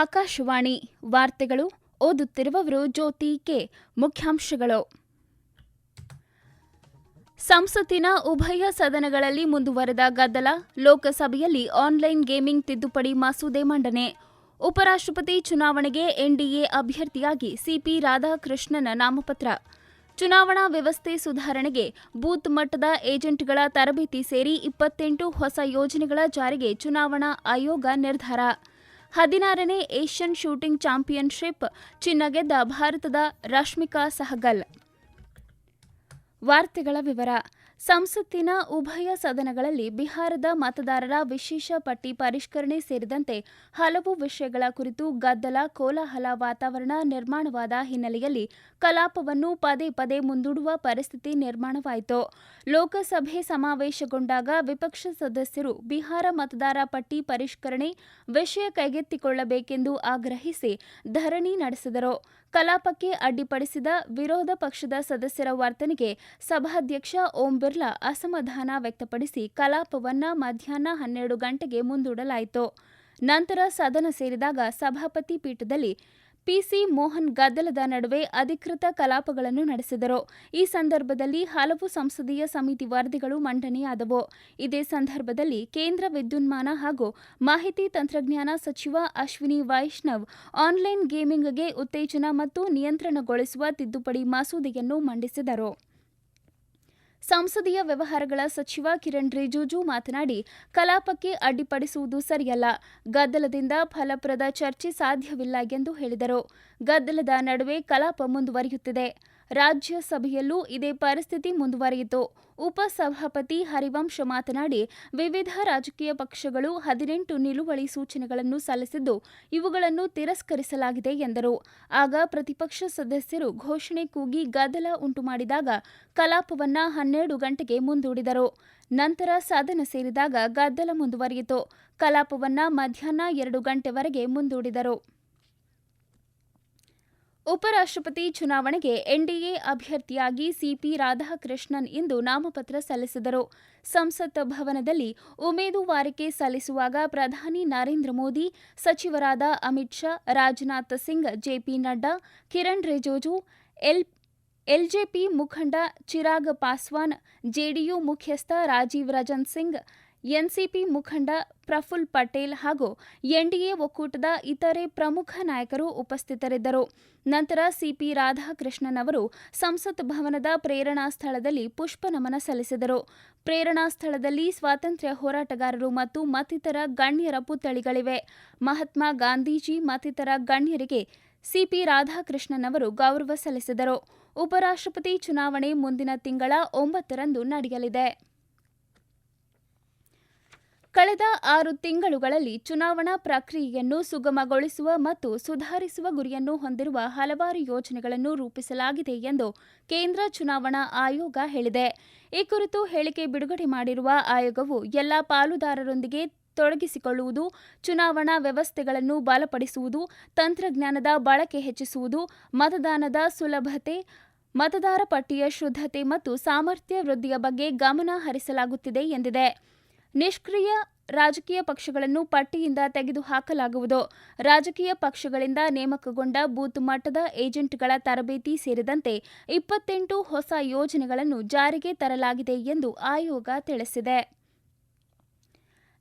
ಆಕಾಶವಾಣಿ ವಾರ್ತೆಗಳು ಓದುತ್ತಿರುವವರು ಜ್ಯೋತಿ ಕೆ. ಮುಖ್ಯಾಂಶಗಳು. ಸಂಸತ್ತಿನ ಉಭಯ ಸದನಗಳಲ್ಲಿ ಮುಂದುವರೆದ ಗದ್ದಲ, ಲೋಕಸಭೆಯಲ್ಲಿ ಆನ್ಲೈನ್ ಗೇಮಿಂಗ್ ತಿದ್ದುಪಡಿ ಮಸೂದೆ ಮಂಡನೆ. ಉಪರಾಷ್ಟ್ರಪತಿ ಚುನಾವಣೆಗೆ ಎನ್ಡಿಎ ಅಭ್ಯರ್ಥಿಯಾಗಿ ಸಿಪಿ ರಾಧಾಕೃಷ್ಣನ ನಾಮಪತ್ರ. ಚುನಾವಣಾ ವ್ಯವಸ್ಥೆ ಸುಧಾರಣೆಗೆ ಬೂತ್ ಮಟ್ಟದ ಏಜೆಂಟ್ಗಳ ತರಬೇತಿ ಸೇರಿ ಇಪ್ಪತ್ತೆಂಟು ಹೊಸ ಯೋಜನೆಗಳ ಜಾರಿಗೆ ಚುನಾವಣಾ ಆಯೋಗ ನಿರ್ಧಾರ. ಹದಿನಾರನೇ ಏಷ್ಯನ್ ಶೂಟಿಂಗ್ ಚಾಂಪಿಯನ್ಶಿಪ್ ಚಿನ್ನ ಗೆದ್ದ ಭಾರತದ ರಶ್ಮಿಕಾ ಸಹಗಲ್. ವಾರ್ತೆಗಳ ವಿವರ. ಸಂಸತ್ತಿನ ಉಭಯ ಸದನಗಳಲ್ಲಿ ಬಿಹಾರದ ಮತದಾರರ ವಿಶೇಷ ಪಟ್ಟಿ ಪರಿಷ್ಕರಣೆ ಸೇರಿದಂತೆ ಹಲವು ವಿಷಯಗಳ ಕುರಿತು ಗದ್ದಲ, ಕೋಲಾಹಲ ವಾತಾವರಣ ನಿರ್ಮಾಣವಾದ ಹಿನ್ನೆಲೆಯಲ್ಲಿ ಕಲಾಪವನ್ನು ಪದೇ ಪದೇ ಮುಂದೂಡುವ ಪರಿಸ್ಥಿತಿ ನಿರ್ಮಾಣವಾಯಿತು. ಲೋಕಸಭೆ ಸಮಾವೇಶಗೊಂಡಾಗ ವಿಪಕ್ಷ ಸದಸ್ಯರು ಬಿಹಾರ ಮತದಾರ ಪಟ್ಟಿ ಪರಿಷ್ಕರಣೆ ವಿಷಯ ಕೈಗೆತ್ತಿಕೊಳ್ಳಬೇಕೆಂದು ಆಗ್ರಹಿಸಿ ಧರಣಿ ನಡೆಸಿದರು. ಕಲಾಪಕ್ಕೆ ಅಡ್ಡಿಪಡಿಸಿದ ವಿರೋಧ ಪಕ್ಷದ ಸದಸ್ಯರ ವರ್ತನೆಗೆ ಸಭಾಧ್ಯಕ್ಷ ಓಂ ಬಿರ್ಲಾ ಅಸಮಾಧಾನ ವ್ಯಕ್ತಪಡಿಸಿ ಕಲಾಪವನ್ನ ಮಧ್ಯಾಹ್ನ ಹನ್ನೆರಡು ಗಂಟೆಗೆ ಮುಂದೂಡಲಾಯಿತು. ನಂತರ ಸದನ ಸೇರಿದಾಗ ಸಭಾಪತಿ ಪೀಠದಲ್ಲಿ ಪಿಸಿ ಮೋಹನ್ ಗದ್ದಲದ ನಡುವೆ ಅಧಿಕೃತ ಕಲಾಪಗಳನ್ನು ನಡೆಸಿದರು. ಈ ಸಂದರ್ಭದಲ್ಲಿ ಹಲವು ಸಂಸದೀಯ ಸಮಿತಿ ವರದಿಗಳು ಮಂಡನೆಯಾದವು. ಇದೇ ಸಂದರ್ಭದಲ್ಲಿ ಕೇಂದ್ರ ವಿದ್ಯುನ್ಮಾನ ಹಾಗೂ ಮಾಹಿತಿ ತಂತ್ರಜ್ಞಾನ ಸಚಿವ ಅಶ್ವಿನಿ ವೈಷ್ಣವ್ ಆನ್ಲೈನ್ ಗೇಮಿಂಗ್ಗೆ ಉತ್ತೇಜನ ಮತ್ತು ನಿಯಂತ್ರಣಗೊಳಿಸುವ ತಿದ್ದುಪಡಿ ಮಸೂದೆಯನ್ನು ಮಂಡಿಸಿದರು. ಸಂಸದೀಯ ವ್ಯವಹಾರಗಳ ಸಚಿವ ಕಿರಣ್ ರಿಜಿಜು ಮಾತನಾಡಿ, ಕಲಾಪಕ್ಕೆ ಅಡ್ಡಿಪಡಿಸುವುದು ಸರಿಯಲ್ಲ. ಗದ್ದಲದಿಂದ ಫಲಪ್ರದ ಚರ್ಚೆ ಸಾಧ್ಯವಿಲ್ಲ ಎಂದು ಹೇಳಿದರು. ಗದ್ದಲದ ನಡುವೆ ಕಲಾಪ ಮುಂದುವರಿಯುತ್ತಿದೆ. ರಾಜ್ಯಸಭೆಯಲ್ಲೂ ಇದೇ ಪರಿಸ್ಥಿತಿ ಮುಂದುವರಿಯಿತು. ಉಪಸಭಾಪತಿ ಹರಿವಂಶ ಮಾತನಾಡಿ, ವಿವಿಧ ರಾಜಕೀಯ ಪಕ್ಷಗಳು ಹದಿನೆಂಟು ನಿಲುವಳಿ ಸೂಚನೆಗಳನ್ನು ಸಲ್ಲಿಸಿದ್ದು, ಇವುಗಳನ್ನು ತಿರಸ್ಕರಿಸಲಾಗಿದೆ ಎಂದರು. ಆಗ ಪ್ರತಿಪಕ್ಷ ಸದಸ್ಯರು ಘೋಷಣೆ ಕೂಗಿ ಗದ್ದಲ ಉಂಟುಮಾಡಿದಾಗ ಕಲಾಪವನ್ನ ಹನ್ನೆರಡು ಗಂಟೆಗೆ ಮುಂದೂಡಿದರು. ನಂತರ ಸದನ ಸೇರಿದಾಗ ಗದ್ದಲ ಮುಂದುವರಿಯಿತು. ಕಲಾಪವನ್ನ ಮಧ್ಯಾಹ್ನ ಎರಡು ಗಂಟೆವರೆಗೆ ಮುಂದೂಡಿದರು. ಉಪರಾಷ್ಟ್ರಪತಿ ಚುನಾವಣೆಗೆ ಎನ್ಡಿಎ ಅಭ್ಯರ್ಥಿಯಾಗಿ ಸಿಪಿ ರಾಧಾಕೃಷ್ಣನ್ ಇಂದು ನಾಮಪತ್ರ ಸಲ್ಲಿಸಿದರು. ಸಂಸತ್ ಭವನದಲ್ಲಿ ಉಮೇದುವಾರಿಕೆ ಸಲ್ಲಿಸುವಾಗ ಪ್ರಧಾನಿ ನರೇಂದ್ರ ಮೋದಿ, ಸಚಿವರಾದ Amit Shah, Rajnath Singh, JP Nadda, Kiren Rijiju, L, LJP ಮುಖಂಡ ಚಿರಾಗ್ ಪಾಸ್ವಾನ್, ಜೆಡಿಯು ಮುಖ್ಯಸ್ಥ ರಾಜೀವ್ ರಂಜನ್ ಸಿಂಗ್ ಎನ್ಸಿಪಿ ಮುಖಂಡ ಪ್ರಫುಲ್ ಪಟೇಲ್ ಹಾಗೂ ಎನ್ಡಿಎ ಒಕ್ಕೂಟದ ಇತರೆ ಪ್ರಮುಖ ನಾಯಕರು ಉಪಸ್ಥಿತರಿದ್ದರು. ನಂತರ ಸಿಪಿ ರಾಧಾಕೃಷ್ಣನ್ ಅವರು ಸಂಸತ್ ಭವನದ ಪ್ರೇರಣಾ ಸ್ಥಳದಲ್ಲಿ ಪುಷ್ಪ ನಮನ ಸಲ್ಲಿಸಿದರು. ಪ್ರೇರಣಾ ಸ್ಥಳದಲ್ಲಿ ಸ್ವಾತಂತ್ರ್ಯ ಹೋರಾಟಗಾರರು ಮತ್ತು ಮತ್ತಿತರ ಗಣ್ಯರ ಪುತ್ಥಳಿಗಳಿವೆ. ಮಹಾತ್ಮ ಗಾಂಧೀಜಿ ಮತ್ತಿತರ ಗಣ್ಯರಿಗೆ ಸಿಪಿ ರಾಧಾಕೃಷ್ಣನ್ ಅವರು ಗೌರವ ಸಲ್ಲಿಸಿದರು. ಉಪರಾಷ್ಟ್ರಪತಿ ಚುನಾವಣೆ ಮುಂದಿನ ತಿಂಗಳ ಒಂಬತ್ತರಂದು ನಡೆಯಲಿದೆ. ಕಳೆದ ಆರು ತಿಂಗಳುಗಳಲ್ಲಿ ಚುನಾವಣಾ ಪ್ರಕ್ರಿಯೆಯನ್ನು ಸುಗಮಗೊಳಿಸುವ ಮತ್ತು ಸುಧಾರಿಸುವ ಗುರಿಯನ್ನು ಹೊಂದಿರುವ ಹಲವಾರು ಯೋಜನೆಗಳನ್ನು ರೂಪಿಸಲಾಗಿದೆ ಎಂದು ಕೇಂದ್ರ ಚುನಾವಣಾ ಆಯೋಗ ಹೇಳಿದೆ. ಈ ಕುರಿತು ಹೇಳಿಕೆ ಬಿಡುಗಡೆ ಮಾಡಿರುವ ಆಯೋಗವು ಎಲ್ಲ ಪಾಲುದಾರರೊಂದಿಗೆ ತೊಡಗಿಸಿಕೊಳ್ಳುವುದು, ಚುನಾವಣಾ ವ್ಯವಸ್ಥೆಗಳನ್ನು ಬಲಪಡಿಸುವುದು, ತಂತ್ರಜ್ಞಾನದ ಬಳಕೆ ಹೆಚ್ಚಿಸುವುದು, ಮತದಾನದ ಸುಲಭತೆ, ಮತದಾರ ಪಟ್ಟಿಯ ಶುದ್ಧತೆ ಮತ್ತು ಸಾಮರ್ಥ್ಯ ವೃದ್ಧಿಯ ಬಗ್ಗೆ ಗಮನ ಹರಿಸಲಾಗುತ್ತಿದೆ ಎಂದಿದೆ. ನಿಷ್ಕ್ರಿಯ ರಾಜಕೀಯ ಪಕ್ಷಗಳನ್ನು ಪಟ್ಟಿಯಿಂದ ತೆಗೆದುಹಾಕಲಾಗುವುದು. ರಾಜಕೀಯ ಪಕ್ಷಗಳಿಂದ ನೇಮಕಗೊಂಡ ಬೂತ್ ಮಟ್ಟದ ಏಜೆಂಟ್ಗಳ ತರಬೇತಿ ಸೇರಿದಂತೆ ಇಪ್ಪತ್ತೆಂಟು ಹೊಸ ಯೋಜನೆಗಳನ್ನು ಜಾರಿಗೆ ತರಲಾಗಿದೆ ಎಂದು ಆಯೋಗ ತಿಳಿಸಿದೆ.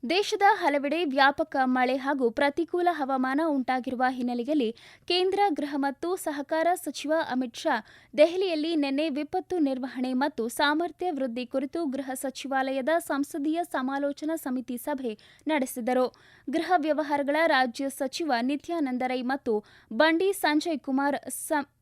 ದೇಶದ ಹಲವೆಡೆ ವ್ಯಾಪಕ ಮಳೆ ಹಾಗೂ ಪ್ರತಿಕೂಲ ಹವಾಮಾನ ಉಂಟಾಗಿರುವ ಹಿನ್ನೆಲೆಯಲ್ಲಿ ಕೇಂದ್ರ ಗೃಹ ಮತ್ತು ಸಹಕಾರ ಸಚಿವ ಅಮಿತ್ ಶಾ ದೆಹಲಿಯಲ್ಲಿ ನಿನ್ನೆ ವಿಪತ್ತು ನಿರ್ವಹಣೆ ಮತ್ತು ಸಾಮರ್ಥ್ಯ ವೃದ್ಧಿ ಕುರಿತು ಗೃಹ ಸಚಿವಾಲಯದ ಸಂಸದೀಯ ಸಮಾಲೋಚನಾ ಸಮಿತಿ ಸಭೆ ನಡೆಸಿದರು. ಗೃಹ ವ್ಯವಹಾರಗಳ ರಾಜ್ಯ ಸಚಿವ ನಿತ್ಯಾನಂದ ರೈ ಮತ್ತು ಬಂಡಿ ಸಂಜಯ್ ಕುಮಾರ್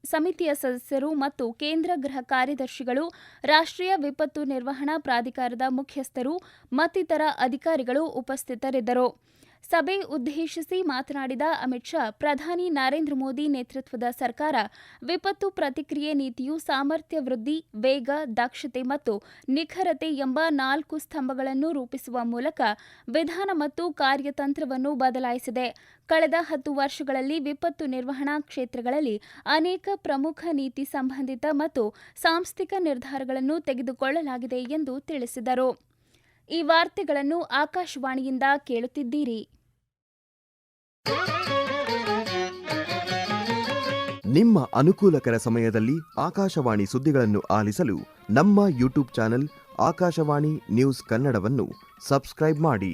ಸಮಿತಿಯ ಸದಸ್ಯರು ಮತ್ತು ಕೇಂದ್ರ ಗೃಹ ಕಾರ್ಯದರ್ಶಿಗಳು, ರಾಷ್ಟ್ರೀಯ ವಿಪತ್ತು ನಿರ್ವಹಣಾ ಪ್ರಾಧಿಕಾರದ ಮುಖ್ಯಸ್ಥರು ಮತ್ತಿತರ ಅಧಿಕಾರಿಗಳು ಉಪಸ್ಥಿತರಿದ್ದರು. ಸಭೆ ಉದ್ದೇಶಿಸಿ ಮಾತನಾಡಿದ ಅಮಿತ್ ಶಾ, ಪ್ರಧಾನಿ ನರೇಂದ್ರ ಮೋದಿ ನೇತೃತ್ವದ ಸರ್ಕಾರ ವಿಪತ್ತು ಪ್ರತಿಕ್ರಿಯೆ ನೀತಿಯು ಸಾಮರ್ಥ್ಯ ವೃದ್ಧಿ, ವೇಗ, ದಕ್ಷತೆ ಮತ್ತು ನಿಖರತೆ ಎಂಬ ನಾಲ್ಕು ಸ್ತಂಭಗಳನ್ನು ರೂಪಿಸುವ ಮೂಲಕ ವಿಧಾನ ಮತ್ತು ಕಾರ್ಯತಂತ್ರವನ್ನು ಬದಲಾಯಿಸಿದೆ. ಕಳೆದ ಹತ್ತು ವರ್ಷಗಳಲ್ಲಿ ವಿಪತ್ತು ನಿರ್ವಹಣಾ ಕ್ಷೇತ್ರಗಳಲ್ಲಿ ಅನೇಕ ಪ್ರಮುಖ ನೀತಿ ಸಂಬಂಧಿತ ಮತ್ತು ಸಾಂಸ್ಥಿಕ ನಿರ್ಧಾರಗಳನ್ನು ತೆಗೆದುಕೊಳ್ಳಲಾಗಿದೆ ಎಂದು ತಿಳಿಸಿದರು. ಈ ವಾರ್ತೆಗಳನ್ನು ಆಕಾಶವಾಣಿಯಿಂದ ಕೇಳುತ್ತಿದ್ದೀರಿ. ನಿಮ್ಮ ಅನುಕೂಲಕರ ಸಮಯದಲ್ಲಿ ಆಕಾಶವಾಣಿ ಸುದ್ದಿಗಳನ್ನು ಆಲಿಸಲು ನಮ್ಮ ಯೂಟ್ಯೂಬ್ ಚಾನೆಲ್ ಆಕಾಶವಾಣಿ ನ್ಯೂಸ್ ಕನ್ನಡವನ್ನು ಸಬ್ಸ್ಕ್ರೈಬ್ ಮಾಡಿ.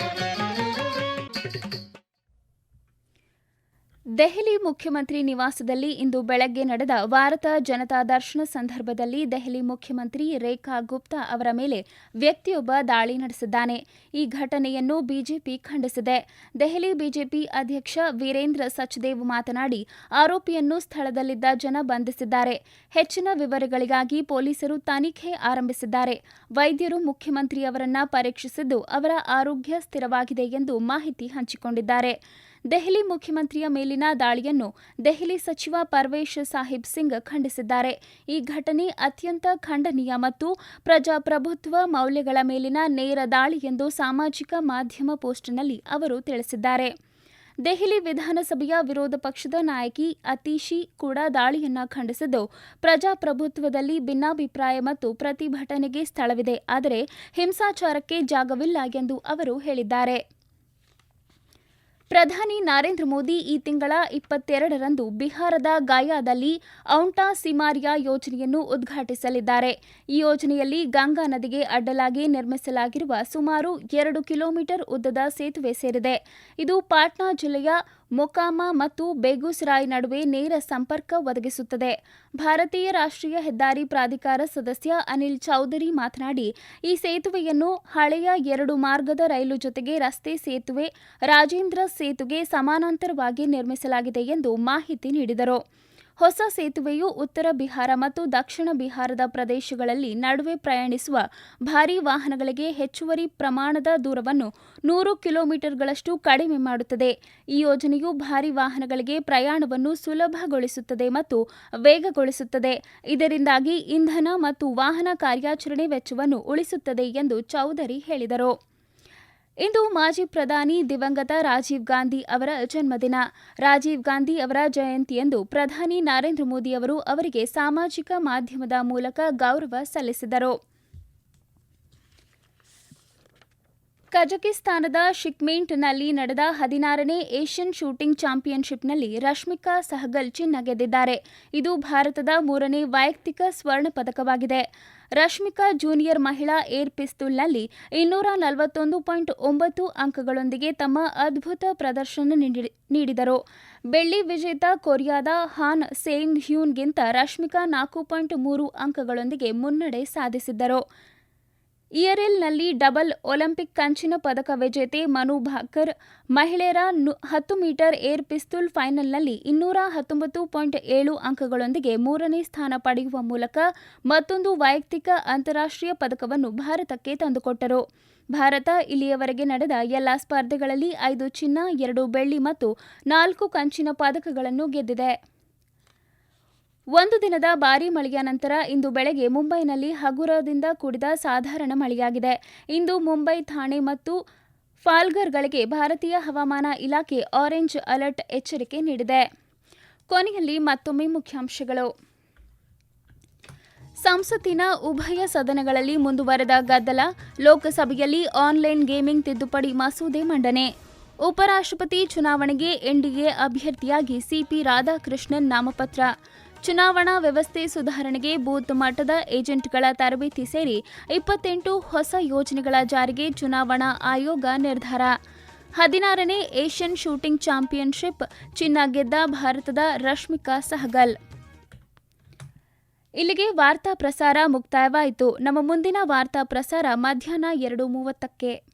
ದೆಹಲಿ ಮುಖ್ಯಮಂತ್ರಿ ನಿವಾಸದಲ್ಲಿ ಇಂದು ಬೆಳಗ್ಗೆ ನಡೆದ ಭಾರತ ಜನತಾ ದರ್ಶನ ಸಂದರ್ಭದಲ್ಲಿ ದೆಹಲಿ ಮುಖ್ಯಮಂತ್ರಿ ರೇಖಾ ಗುಪ್ತಾ ಅವರ ಮೇಲೆ ವ್ಯಕ್ತಿಯೊಬ್ಬ ದಾಳಿ ನಡೆಸಿದ್ದಾನೆ. ಈ ಘಟನೆಯನ್ನು ಬಿಜೆಪಿ ಖಂಡಿಸಿದೆ. ದೆಹಲಿ ಬಿಜೆಪಿ ಅಧ್ಯಕ್ಷ ವೀರೇಂದ್ರ ಸಚ್ದೇವ್ ಮಾತನಾಡಿ, ಆರೋಪಿಯನ್ನು ಸ್ಥಳದಲ್ಲಿದ್ದ ಜನ ಬಂಧಿಸಿದ್ದಾರೆ. ಹೆಚ್ಚಿನ ವಿವರಗಳಿಗಾಗಿ ಪೊಲೀಸರು ತನಿಖೆ ಆರಂಭಿಸಿದ್ದಾರೆ. ವೈದ್ಯರು ಮುಖ್ಯಮಂತ್ರಿಯವರನ್ನ ಪರೀಕ್ಷಿಸಿದ್ದು ಅವರ ಆರೋಗ್ಯ ಸ್ಥಿರವಾಗಿದೆ ಎಂದು ಮಾಹಿತಿ ಹಂಚಿಕೊಂಡಿದ್ದಾರೆ. ದೆಹಲಿ ಮುಖ್ಯಮಂತ್ರಿಯ ಮೇಲಿನ ದಾಳಿಯನ್ನು ದೆಹಲಿ ಸಚಿವ ಪರ್ವೇಶ್ ಸಾಹಿಬ್ ಸಿಂಗ್ ಖಂಡಿಸಿದ್ದಾರೆ. ಈ ಘಟನೆ ಅತ್ಯಂತ ಖಂಡನೀಯ ಮತ್ತು ಪ್ರಜಾಪ್ರಭುತ್ವ ಮೌಲ್ಯಗಳ ಮೇಲಿನ ನೇರ ದಾಳಿ ಎಂದು ಸಾಮಾಜಿಕ ಮಾಧ್ಯಮ ಪೋಸ್ಟ್ನಲ್ಲಿ ಅವರು ತಿಳಿಸಿದ್ದಾರೆ. ದೆಹಲಿ ವಿಧಾನಸಭೆಯ ವಿರೋಧ ಪಕ್ಷದ ನಾಯಕಿ ಅತೀಶಿ ಕೂಡ ದಾಳಿಯನ್ನ ಖಂಡಿಸಿದ್ದು, ಪ್ರಜಾಪ್ರಭುತ್ವದಲ್ಲಿ ಭಿನ್ನಾಭಿಪ್ರಾಯ ಮತ್ತು ಪ್ರತಿಭಟನೆಗೆ ಸ್ಥಳವಿದೆ, ಆದರೆ ಹಿಂಸಾಚಾರಕ್ಕೆ ಜಾಗವಿಲ್ಲ ಎಂದು ಅವರು ಹೇಳಿದ್ದಾರೆ. ಪ್ರಧಾನಿ ನರೇಂದ್ರ ಮೋದಿ ಈ ತಿಂಗಳ ಇಪ್ಪತ್ತೆರಡರಂದು ಬಿಹಾರದ ಗಯಾದಲ್ಲಿ ಔಂಟಾ ಸಿಮಾರಿಯಾ ಯೋಜನೆಯನ್ನು ಉದ್ಘಾಟಿಸಲಿದ್ದಾರೆ. ಈ ಯೋಜನೆಯಲ್ಲಿ ಗಂಗಾ ನದಿಗೆ ಅಡ್ಡಲಾಗಿ ನಿರ್ಮಿಸಲಾಗಿರುವ ಸುಮಾರು ಎರಡು ಕಿಲೋಮೀಟರ್ ಉದ್ದದ ಸೇತುವೆ ಸೇರಿದೆ. ಇದು ಪಾಟ್ನಾ ಜಿಲ್ಲೆಯ ಮೊಕಾಮ ಮತ್ತು ಬೇಗುಸರಾಯ್ ನಡುವೆ ನೇರ ಸಂಪರ್ಕ ಒದಗಿಸುತ್ತದೆ. ಭಾರತೀಯ ರಾಷ್ಟ್ರೀಯ ಹೆದ್ದಾರಿ ಪ್ರಾಧಿಕಾರ ಸದಸ್ಯ ಅನಿಲ್ ಚೌಧರಿ ಮಾತನಾಡಿ, ಈ ಸೇತುವೆಯನ್ನು ಹಳೆಯ ಎರಡು ಮಾರ್ಗದ ರೈಲು ಜೊತೆಗೆ ರಸ್ತೆ ಸೇತುವೆ ರಾಜೇಂದ್ರ ಸೇತುಗೆ ಸಮಾನಾಂತರವಾಗಿ ನಿರ್ಮಿಸಲಾಗಿದೆ ಎಂದು ಮಾಹಿತಿ ನೀಡಿದರು. ಹೊಸ ಸೇತುವೆಯು ಉತ್ತರ ಬಿಹಾರ ಮತ್ತು ದಕ್ಷಿಣ ಬಿಹಾರದ ಪ್ರದೇಶಗಳಲ್ಲಿ ನಡುವೆ ಪ್ರಯಾಣಿಸುವ ಭಾರೀ ವಾಹನಗಳಿಗೆ ಹೆಚ್ಚುವರಿ ಪ್ರಮಾಣದ ದೂರವನ್ನು ನೂರು ಕಿಲೋಮೀಟರ್ಗಳಷ್ಟು ಕಡಿಮೆ ಮಾಡುತ್ತದೆ. ಈ ಯೋಜನೆಯು ಭಾರೀ ವಾಹನಗಳಿಗೆ ಪ್ರಯಾಣವನ್ನು ಸುಲಭಗೊಳಿಸುತ್ತದೆ ಮತ್ತು ವೇಗಗೊಳಿಸುತ್ತದೆ. ಇದರಿಂದಾಗಿ ಇಂಧನ ಮತ್ತು ವಾಹನ ಕಾರ್ಯಾಚರಣೆ ವೆಚ್ಚವನ್ನು ಉಳಿಸುತ್ತದೆ ಎಂದು ಚೌಧರಿ ಹೇಳಿದರು. ಇಂದು ಮಾಜಿ ಪ್ರಧಾನಿ ದಿವಂಗತ ರಾಜೀವ್ ಗಾಂಧಿ ಅವರ ಜನ್ಮದಿನ. ರಾಜೀವ್ ಗಾಂಧಿ ಅವರ ಜಯಂತಿಯಂದು ಪ್ರಧಾನಿ ನರೇಂದ್ರ ಮೋದಿ ಅವರು ಅವರಿಗೆ ಸಾಮಾಜಿಕ ಮಾಧ್ಯಮದ ಮೂಲಕ ಗೌರವ ಸಲ್ಲಿಸಿದರು. ಕಜಕಿಸ್ತಾನದ ಶಿಕ್ಮೇಂಟ್ನಲ್ಲಿ ನಡೆದ ಹದಿನಾರನೇ ಏಷ್ಯನ್ ಶೂಟಿಂಗ್ ಚಾಂಪಿಯನ್ಶಿಪ್ನಲ್ಲಿ ರಶ್ಮಿಕಾ ಸಹಗಲ್ ಚಿನ್ನ ಗೆದ್ದಿದ್ದಾರೆ ಇದು ಭಾರತದ ಮೂರನೇ ವೈಯಕ್ತಿಕ ಸ್ವರ್ಣ ಪದಕವಾಗಿದೆ ರಶ್ಮಿಕಾ ಜೂನಿಯರ್ ಮಹಿಳಾ ಏರ್ ಪಿಸ್ತೂಲ್ನಲ್ಲಿ ಇನ್ನೂರ ನಲವತ್ತೊಂದು ಪಾಯಿಂಟ್ ಒಂಬತ್ತು ಅಂಕಗಳೊಂದಿಗೆ ತಮ್ಮ ಅದ್ಭುತ ಪ್ರದರ್ಶನ ನೀಡಿದರು. ಬೆಳ್ಳಿ ವಿಜೇತ ಕೊರಿಯಾದ ಹಾನ್ ಸೇಂಗ್ ಹ್ಯೂನ್ಗಿಂತ ರಶ್ಮಿಕಾ ನಾಲ್ಕು ಪಾಯಿಂಟ್ ಮೂರು ಅಂಕಗಳೊಂದಿಗೆ ಮುನ್ನಡೆ ಸಾಧಿಸಿದ್ದರು. ಇಯರೆಲ್ನಲ್ಲಿ ಡಬಲ್ ಒಲಿಂಪಿಕ್ ಕಂಚಿನ ಪದಕ ವಿಜೇತೆ ಮನು ಭಾಕರ್, ಮಹಿಳೆಯರ ಹತ್ತು ಮೀಟರ್ ಏರ್ ಪಿಸ್ತೂಲ್ ಫೈನಲ್ನಲ್ಲಿ ಇನ್ನೂರ ಹತ್ತೊಂಬತ್ತು ಪಾಯಿಂಟ್ ಏಳು ಅಂಕಗಳೊಂದಿಗೆ ಮೂರನೇ ಸ್ಥಾನ ಪಡೆಯುವ ಮೂಲಕ ಮತ್ತೊಂದು ವೈಯಕ್ತಿಕ ಅಂತಾರಾಷ್ಟ್ರೀಯ ಪದಕವನ್ನು ಭಾರತಕ್ಕೆ ತಂದುಕೊಟ್ಟರು. ಭಾರತ ಇಲ್ಲಿಯವರೆಗೆ ನಡೆದ ಎಲ್ಲಾ ಸ್ಪರ್ಧೆಗಳಲ್ಲಿ ಐದು ಚಿನ್ನ, ಎರಡು ಬೆಳ್ಳಿ ಮತ್ತು ನಾಲ್ಕು ಕಂಚಿನ ಪದಕಗಳನ್ನು ಗೆದ್ದಿದೆ. ಒಂದು ದಿನದ ಭಾರೀ ಮಳೆಯ ನಂತರ ಇಂದು ಬೆಳಗ್ಗೆ ಮುಂಬೈನಲ್ಲಿ ಹಗುರದಿಂದ ಕೂಡಿದ ಸಾಧಾರಣ ಮಳೆಯಾಗಿದೆ. ಇಂದು ಮುಂಬೈ ಥಾಣೆ ಮತ್ತು ಫಾಲ್ಗರ್ಗಳಿಗೆ ಭಾರತೀಯ ಹವಾಮಾನ ಇಲಾಖೆ ಆರೆಂಜ್ ಅಲರ್ಟ್ ಎಚ್ಚರಿಕೆ ನೀಡಿದೆ. ಕೊನೆಯಲ್ಲಿ ಮತ್ತೊಮ್ಮೆ ಮುಖ್ಯಾಂಶಗಳು. ಸಂಸತ್ತಿನ ಉಭಯ ಸದನಗಳಲ್ಲಿ ಮುಂದುವರೆದ ಗದ್ದಲ, ಲೋಕಸಭೆಯಲ್ಲಿ ಆನ್ಲೈನ್ ಗೇಮಿಂಗ್ ತಿದ್ದುಪಡಿ ಮಸೂದೆ ಮಂಡನೆ. ಉಪರಾಷ್ಟ್ರಪತಿ ಚುನಾವಣೆಗೆ ಎನ್ಡಿಎ ಅಭ್ಯರ್ಥಿಯಾಗಿ ಸಿಪಿ ರಾಧಾಕೃಷ್ಣನ್ ನಾಮಪತ್ರ. ಚುನಾವಣಾ ವ್ಯವಸ್ಥೆ ಸುಧಾರಣೆಗೆ ಬೂತ್ ಮಟ್ಟದ ಏಜೆಂಟ್ಗಳ ತರಬೇತಿ ಸೇರಿ ಇಪ್ಪತ್ತೆಂಟು ಹೊಸ ಯೋಜನೆಗಳ ಜಾರಿಗೆ ಚುನಾವಣಾ ಆಯೋಗ ನಿರ್ಧಾರ. ಹದಿನಾರನೇ ಏಷ್ಯನ್ ಶೂಟಿಂಗ್ ಚಾಂಪಿಯನ್ಶಿಪ್, ಚಿನ್ನ ಗೆದ್ದ ಭಾರತದ ರಶ್ಮಿಕಾ ಸಹಗಲ್. ಇಲ್ಲಿಗೆ ವಾರ್ತಾ ಪ್ರಸಾರ ಮುಕ್ತಾಯವಾಯಿತು. ನಮ್ಮ ಮುಂದಿನ ವಾರ್ತಾ ಪ್ರಸಾರ ಮಧ್ಯಾಹ್ನ ಎರಡು ಮೂವತ್ತಕ್ಕೆ.